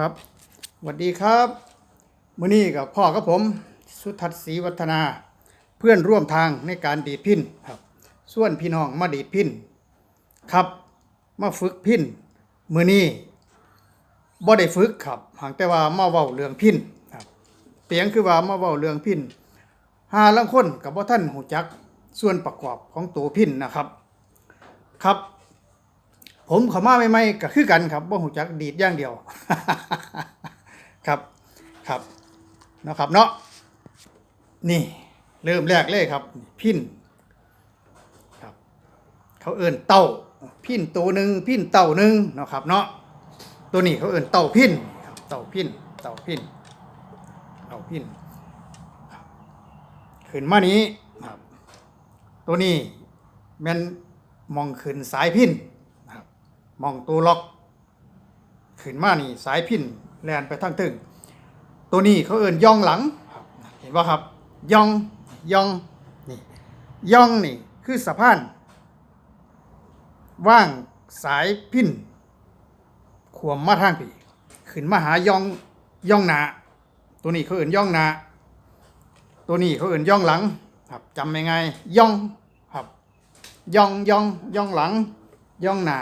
ครับสวัสดีครับมื้อนี้กับพ่อกับผม สุทัศน์ศรีวัฒนา เพื่อนร่วมทางในการดีดพินครับ ส่วนพี่น้องมาดีดพินครับมาฝึกพินมื้อนี้บ่ได้ฝึกครับหางแต่ว่ามาเว้าเรื่องพินครับเตียงคือว่ามาเว้าเรื่องพินหาลังคนกับบ่ท่านหูจักส่วนประกอบของตัวพินนะครับ ครับ ผมเขามาใหม่ๆก็คือกันครับบ่หูจักดีดอย่างเดียว ครับครับเนาะครับเนาะนี่เริ่มแรกเลยครับ พินครับ เขาเอิ้นเต้าพินตัวหนึ่งพินเต้าหนึ่งเนาะครับ เนาะตัวนี้เขาเอิ้นเต้าพินครับเต้าพินเต้าพินเต้าพินขึ้นมานี้ครับ ตัวนี้แม่นมองขึ้นสายพิน มองตัวล็อก ขึ้นมานี่สายพินแลนไปทางตึงตัวนี้เขาเอิ้นย่องหลัง เห็นว่าครับย่องย่องนี่ย่องนี่คือสะพาน ว่างสายพินขวมมาทางปีขึ้นมาหาย่องย่องหนาตัวนี้เขาเอิ้นย่องหนาตัวนี้เขาเอิ้นย่องหลังครับจำยังไงย่องครับย่องย่องย่องหลังย่องหนา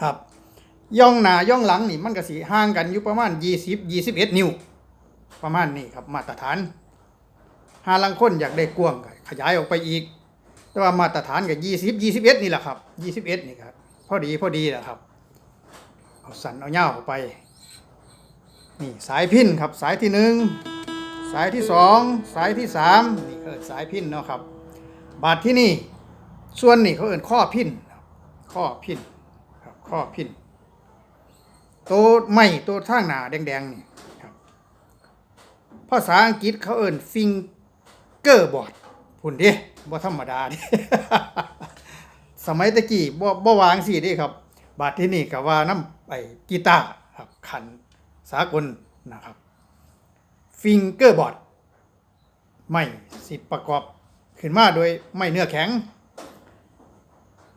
ครับ ย่องหนาย่องหลังนี่มันก็สิห่างกันอยู่ประมาณ 20 21 นิ้ว ประมาณนี้ครับมาตรฐานหาลังคนอยากได้กว้างก็ขยายออกไปอีก แต่ว่ามาตรฐานก็20 21 นี่แหละครับ 21 นี่ครับพอดีพอดีแหละครับเอาสันเอาเงาออกไปนี่สายพินครับสายที่หนึ่งสายที่สองสายที่สามนี่ก็สายพินเนาะครับ บาทที่นี่ส่วนนี่เขาเอ่นข้อพินข้อพิน ข้อพินตัวไม่ตัวทางหนาแดงๆนี่ครับภาษาอังกฤษเขาเอิ่นฟิงเกอร์บอร์ดพุ่นดิบ่ธรรมดาดิสมัยตะกี้บ่บ่วางสิเดิครับ บาดที่นี่ก็ว่าน้ำไอ้กีตาร์ครับขันสากลนะครับฟิงเกอร์บอร์ดไม่สิประกอบ ขึ้นมาโดยไม่เนื้อแข็ง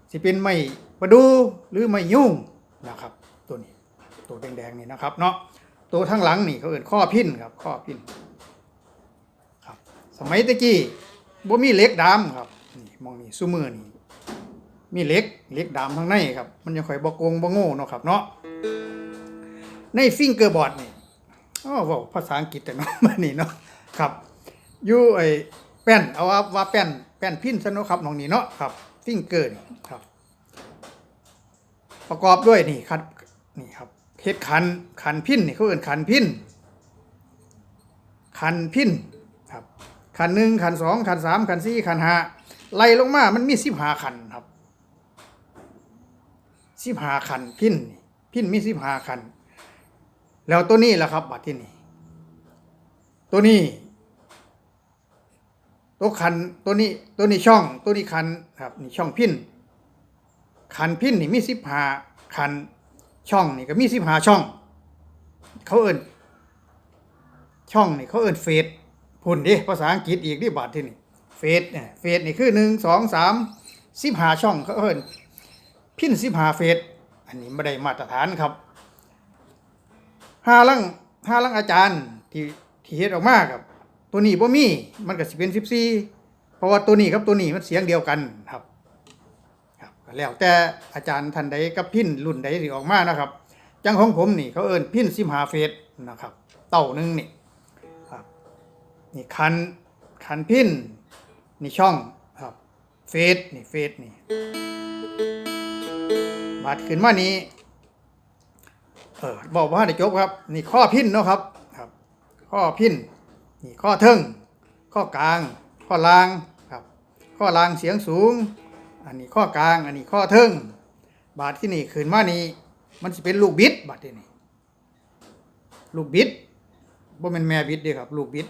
สิเป็นไม้ ประดูหรือไม้ยุ่งนะครับ ตัวนี้ตัวแดงๆนี่นะครับเนาะตัวทั้างหลังนี่เขาเอ่นข้อพินครับข้อพินครับ สมัยตะกี้บ่มีเหล็กดามครับนี่มองนี่ซุมือนี่มีเหล็กเหล็กดามข้างในครับ มันยังค่อยบ่โกงบ่โง่เนาะครับเนาะในฟิงเกอร์บอร์ดนี่อ้อเว้าภาษาอังกฤษแต่เนาะมันนี่เนาะครับอยู่ไอ้แป้นเอาว่าว่าแป้นแป้นพินซะเนาะครับน้องนี่เนาะครับฟิงเกอร์นี่ครับ ประกอบด้วยนี่ครับนี่ครับเฮ็ดขันขันพินนี่เขาเอิ้นขันพินขันพินครับขันหนึ่งขันสองขันสามขันสี่ขันห้าไล่ลงมา มันมีสิบห้าขันครับสิบห้าขันพินพินมีสิบห้าขัน แล้วตัวนี้ล่ะครับบัดที่นี่ตัวนี้ ตัวขันตัวนี้ตัวนี้ช่องตัวนี้ขันครับนี่ช่องพิน ขันพินนี่มีสิบหาขันช่องนี่ก็มีสิบหาช่อง เขาเอิ้นช่องนี่เขาเอิ้นเฟสพุ่นดิภาษาอังกฤษอีกดิบาทที่นี่เฟสเนี่ยเฟสนี่คือหนึ่งสองสามสิบหาช่องเขาเอิ้นพินสิบหาเฟสอันนี้ไม่ได้มาตรฐานครับห้าลังห้าลังอาจารย์ที่ที่เฮ็ดออกมาครับตัวนี้บ่มีมันก็สิเป็นสิบสี่เพราะว่าตัวนี้กับตัวนี้มันเสียงเดียวกันครับ แล้วแต่อาจารย์ท่านใดกับพินรุ่นใดสิออกมานะครับ จังของผมนี่เขาเอิ้นพินสิมหาเฟสนะครับ เต่าหนึงนี่ครับนี่คันคันพินนี่ช่องครับเฟสนี่เฟสนี่บาดขึ้นมานี้เออบอกว่าได้จบครับ นี่ข้อพินเนาะครับครับ ข้อพินนี่ข้อเทิงข้อกลาง ข้อล่างครับ ข้อล่างเสียงสูง อันนี้ข้อกลาง อันนี้ข้อเทิงบาทที่นี่ขึ้นมานี่มันสิเป็นลูกบิดบาทที่นี่ลูกบิดบ่แม่นแม่บิดเด้อครับลูกบิด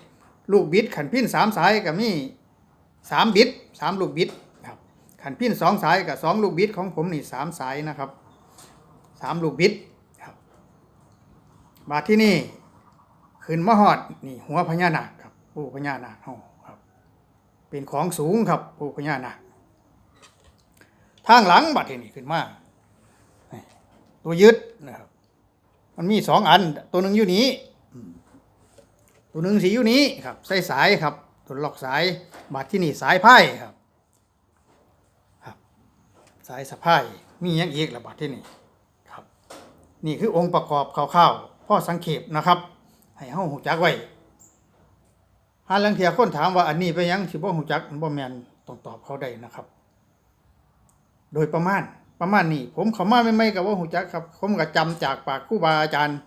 ลูกบิดขันพิ้นสามสายก็มีสามบิดสามลูกบิดครับขันพิ้นสองสายกับสองลูกบิดของผมนี่สามสายนะครับสามลูกบิดครับบาทที่นี่ขึ้นมหอดนี่หัวพญานาคครับปู่พญานาคครับ เป็นของสูงครับปู่พญานาค ทางหลังบัดทีนี้ขึ้นมาตัวยึดนะครับ มันมีสองอัน ตัวหนึ่งอยู่นี้ตัวหนึ่งสีอยู่นี้ครับใส่สายครับ ตัวล็อกสายบาดที่นี่สายไพ่ครับครับ สายสะพายมีหยังอีกละบาดที่นี่ครับ นี่คือองค์ประกอบคร่าวๆพ่อสังเขปนะครับ ให้เฮาหูจักไว้หาลังเทียคนถามว่าอันนี้ไปยังสิบ่หูจักบ่แมนต้องตอบเขาได้นะครับ โดยประมาณประมาณนี้ ผมเข้ามาใหม่ก็บ่าหูจักครับ ผมก็จำจากปากครูบาอาจารย์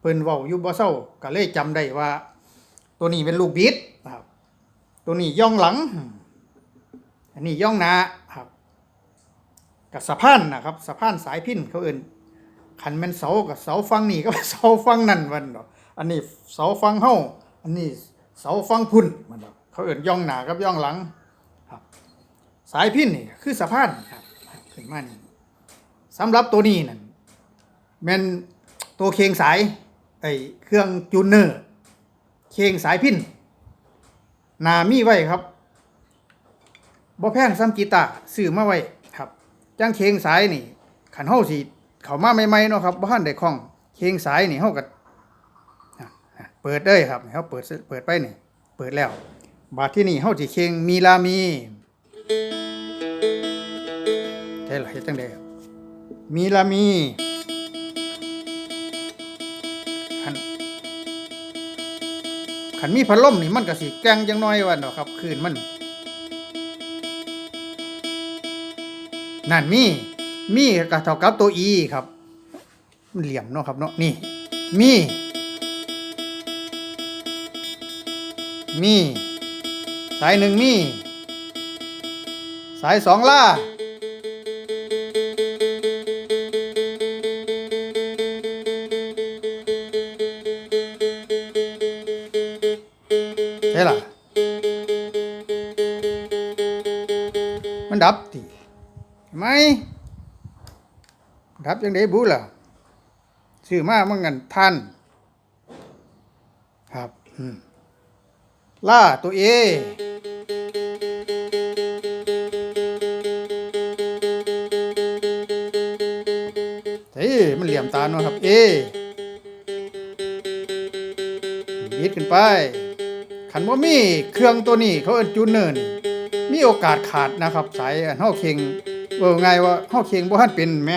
เพิ่นเว้าอยู่บ่เซาก็เลยจำได้ว่า ตัวนี้เป็นลูกบิดนะครับ ตัวนี้ย่องหลัง อันนี้ย่องหน้าครับกับสะพานนะครับสะพานสายพินเขาเอิ้นขันแม่นเสากับเสาฟังนี่ก็เสาฟังนั่นวันดอกอันนี้เสาฟังเฮาอันนี้เสาฟังพุ่นมันเขาเอิ้นย่องหน้ากับย่องหลังครับ สายพินนี่คือสะพานครับ ขึ้นมานี่สำหรับตัวนี้นั่นแม่นตัวเคงสายไอ้เครื่องจูเนอร์ เคงสายพินหนามีไว้ครับบ่แพงซ้ำกีตาร์ซื้อมาไว้ครับจังเคงสายนี่ ขันเฮาสิเขามาใหม่ๆเนาะครับบ่ทันได้คล่อง เคงสายนี่เฮาก็อะอะเปิดเด้ครับให้เฮาเปิดเปิดไปนี่ เปิดแล้ว บาดที่นี่เฮาสิเคงมีลามี ใช่ล่ะเฮ็ดจังได๋ครับมีลามีคันคันมีพัดลมนี่มันก็สิแกงจังน้อยว่าเนาะครับคืนมันนั่นมีมีก็เท่ากับตัวอีครับ มันเหลี่ยมเนาะครับเนาะนี่ มี มี สายหนึ่งมี สายสองล่า ช่ล่ะ มันดับติเห็นไหมดับยังได้บุล่ะซื้อมามันกันท่าน ครับล่าตัวเอเฮ้ยมันเหลี่ยมตาเนาะครับ เอบีดขึ้นไป ขันว่ามีเครื่องตัวนี้เขาเอิ้นจูนเนอร์นี่มีโอกาสขาดนะครับ สายอันเฮาเข่งเว่าไงว่าเฮาเค็งบ่ทันเป็นแหม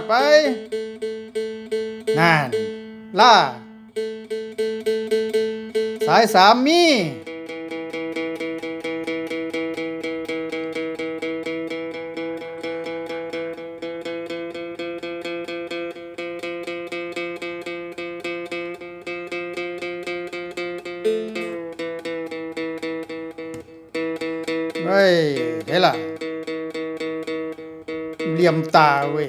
ดไปนั่นล่า สายสามมีเฮ้ยเฮ้ล่ะเหลี่ยมตาเว้ย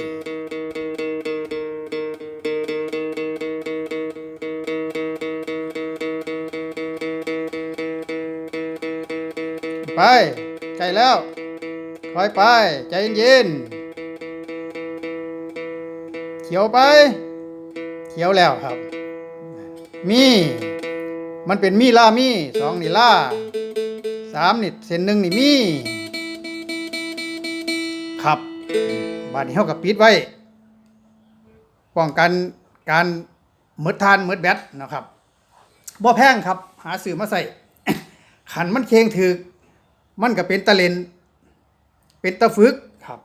ไปใกล้แล้วคอยไปใจเย็นๆเขียวไป เขียวแล้วครับ มี มันเป็นมีล่ามีสองนี่ล่าสามนี่เส้นหนึ่งนี่มี ครับบาดนี้เฮากับปิดไว้ ป้องกันการหมดทานหมดแบตนะครับบ่แพงครับ หาซื้อมาใส่ขันมันเคียงถึก มันก็เป็นตะเลนเป็นตะฝึกครับ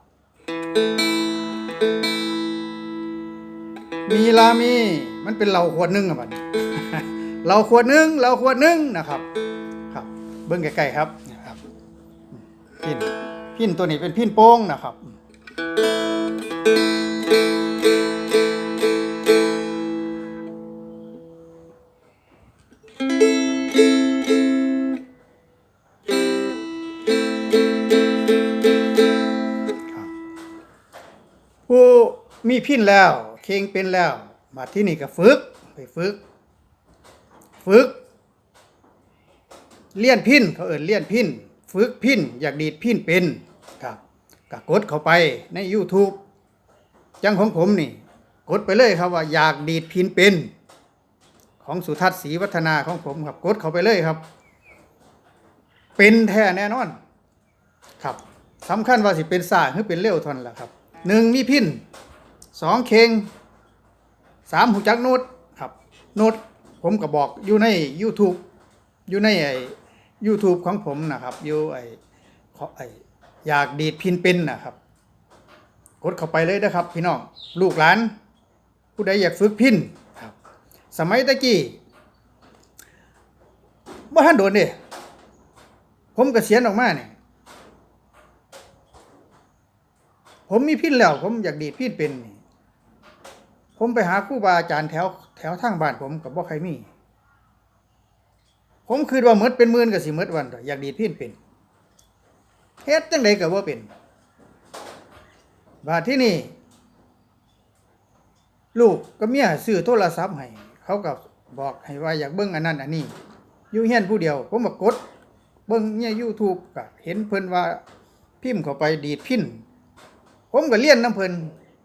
มีลามีมันเป็นเหล้าขวดหนึงอะบัดนี้เหล้าขวดหนึงเหล้าขวดหนึงนะครับ ครับ เบิ่งใกล้ๆครับนะครับ พินพินตัวนี้เป็นพินโป้งนะครับครับ มีพินแล้วเคงเป็นแล้ว มาที่นี่ก็ฝึกไปฝึก ฝึก เลี่ยนพินเขาเอิ้นเลี่ยนพินฝึกพินอยากดีดพินเป็นครับก็กดเข้าไปใน YouTube จังของผมนี่ กดไปเลยครับว่าอยากดีดพินเป็น ของสุทัศน์ศรีวัฒนาของผมครับกดเข้าไปเลยครับ เป็นแท้แน่นอน ครับสำคัญว่าสิเป็นสร้าหรือเป็นเร็วทานนล่ะครับหนึ่งมีพิน สองเคงสามหูจักโนดครับโนดผมก็บอกอยู่ใน YouTube อยู่ในไอ้ YouTube ของผมนะครับ อยู่ไอ้ขอไอ้อยากดีดพินเป็นนะครับ กดเข้าไปเลยนะครับ พี่น้องลูกหลาน ผู้ใดอยากฝึกพินครับ สมัยตะกี้บ่ทันโดนเด้ผมเกษียณออกมาเนี่ยผมมีพินแล้ว ผมอยากดีดพินเป็นนี่ ผมไปหาครูบาอาจารย์แถวแถวทางบ้านผมกับบ่ใครมี ผมคิดว่าหมดเป็นมื่นก็สิหมดวันต่ออยากดีดพินเป็นเฮ็ดจังไดก็บ่เป็นบาดที่นี่ ลูกก็เมียซื้อโทรศัพท์ให้เขาก็บบอกให้ว่าอยากเบิ่งอันนั้นอันนี้อยู่เฮียนผู้เดียว ผมก็กกด เบิ่งเนี่ย YouTube ก็เห็นเพิ่นว่าพิมพ์เข้าไปดีดพินผมก็เรียนน้ำเพิ่น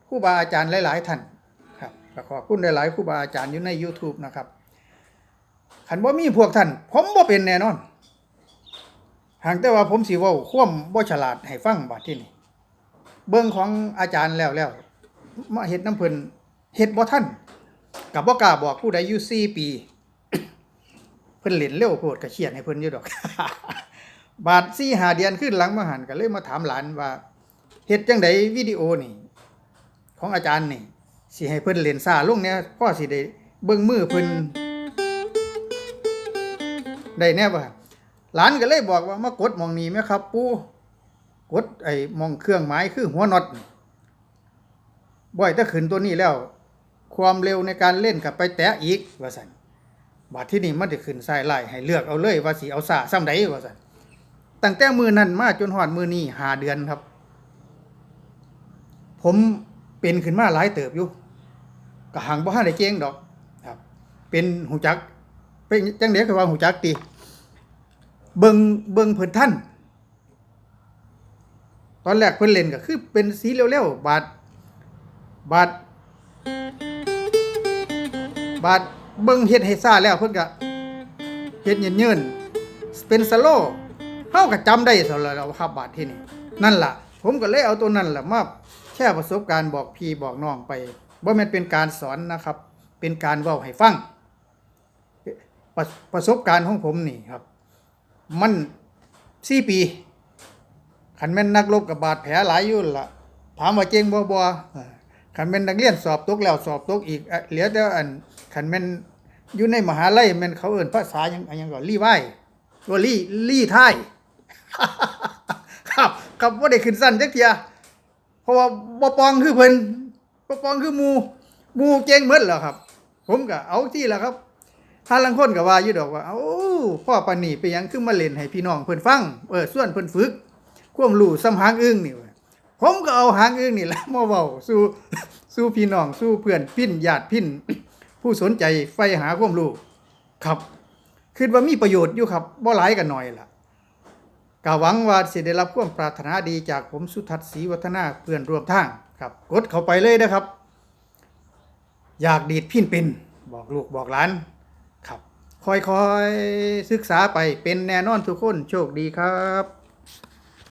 ครูบาอาจารย์หลาย ๆ ท่าน ก็ขอบคุณหลายๆครูบาอาจารย์อยู่ใน YouTube นะครับคันบ่มีพวกท่าน ผมบ่เป็นแน่นอนหากแต่ว่าผมสิว้าควมบ่ฉลาดให้ฟังบัดที่นี่เบิ่งของอาจารย์แล้วแล้วมาเฮ็ดน้ำเพิ่นเฮ็ดบ่ทันก็บ่กล้าบอกผู้ใดอยู่4ปี เพิ่นเล่นเร็วโพดก็เครียดให้เพิ่นอยู่ดอก บาด4 5เดือนขึ้นหลังมาหันก็เลยมาถามหลานว่าเฮ็ดจังไดวิดีโอนี่ ของอาจารย์นี่ สิให้เพิ่นเล่นซ่าลงเนี่ยพ่อสิได้เบิ่งมือเพิ่นได้แน่บ่หลานก็เลยบอกว่ามากดหมองนี้ไหมครับ ปู่กดไอ้หมองเครื่องหมายคือหัวน็อตนี่บ่อยถ้าขึ้นตัวนี้แล้ว ความเร็วในการเล่นกับไปแตะอีกว่าซั่นบาดที่นี่มันจะขึ้นซ้ายไล่ให้เลือกเอาเลยว่าสิเอาซ่าซ้ำใดว่าซั่นตั้งแต่มือนั้นมาจนฮอดมือนี้ห้าเดือนครับ ผมเป็นขึ้นมาหลายเติบอยู่ ก็หังบ่ทันได้เก่งดอกครับ เป็นหูจัก เป็นจังได๋ก็ว่าหูจักติเบิ่งเบิ่งเพิ่นท่านตอนแรกเพิ่นเล่นก็คือเป็นสีเร็วๆบาดบาดบาดเบิ่งเฮ็ดให้ซ่าแล้วเพิ่นก็เฮ็ดเยินๆเป็นสโลว์เฮาก็จำได้ซะแล้วครับบาดที่นี่นั่นล่ะ ผมก็เลยเอาตัวนั้นล่ะมาแค่ประสบการณ์บอกพี่บอกน้องไป ว่ามันเป็นการสอนนะครับ เป็นการเว้าให้ฟังประประสบการณ์ของผมนี่ครับ มันสี่ปีขันแม่นนักรบกับบาดแผลหลายอยู่นละถามว่าเจงบ่บ่ขันแม่นนักเรียนสอบตกแล้วสอบตกอีกเหลือแต่อันขันแม่นอยู่ในมหาลัยแม่นเขาเอิ้นภาษายังอันหยังก็รีไว้ว่ารีรีท้ายครับกับว่าได้ขึ้นสั้นจักเทียเพราะว่าบ่ปองคือเพิ่น บ่ปองคือหมูหมูเก่งหมดแล้วครับ ผมก็เอาที่ละครับถ้าลังคนก็ว่าอยู่ดอกว่าเอ้าพ่อปานีไปยังคือมาเล่นให้พี่น้องเพิ่นฟังเออส่วนเพิ่นฝึกความรู้สำหางอึ้งนี่ผมก็เอาหางอึ้งนี่แหละมาเว้าสู่สู่พี่น้องสู่เพื่อนพินญาติพินผู้สนใจใฝ่หาความรู้ครับคิดว่ามีประโยชน์อยู่ครับบ่หลายก็น้อยล่ะก็หวังว่าสิได้รับความปรารถนาดีจากผมสุทัศน์ศรีวัฒนาเพื่อนร่วมทาง ครับกดเข้าไปเลยนะครับ อยากดีดพินเป็นบอกลูกบอกหลานครับค่อยๆศึกษาไปเป็นแน่นอนทุกคนโชคดีครับ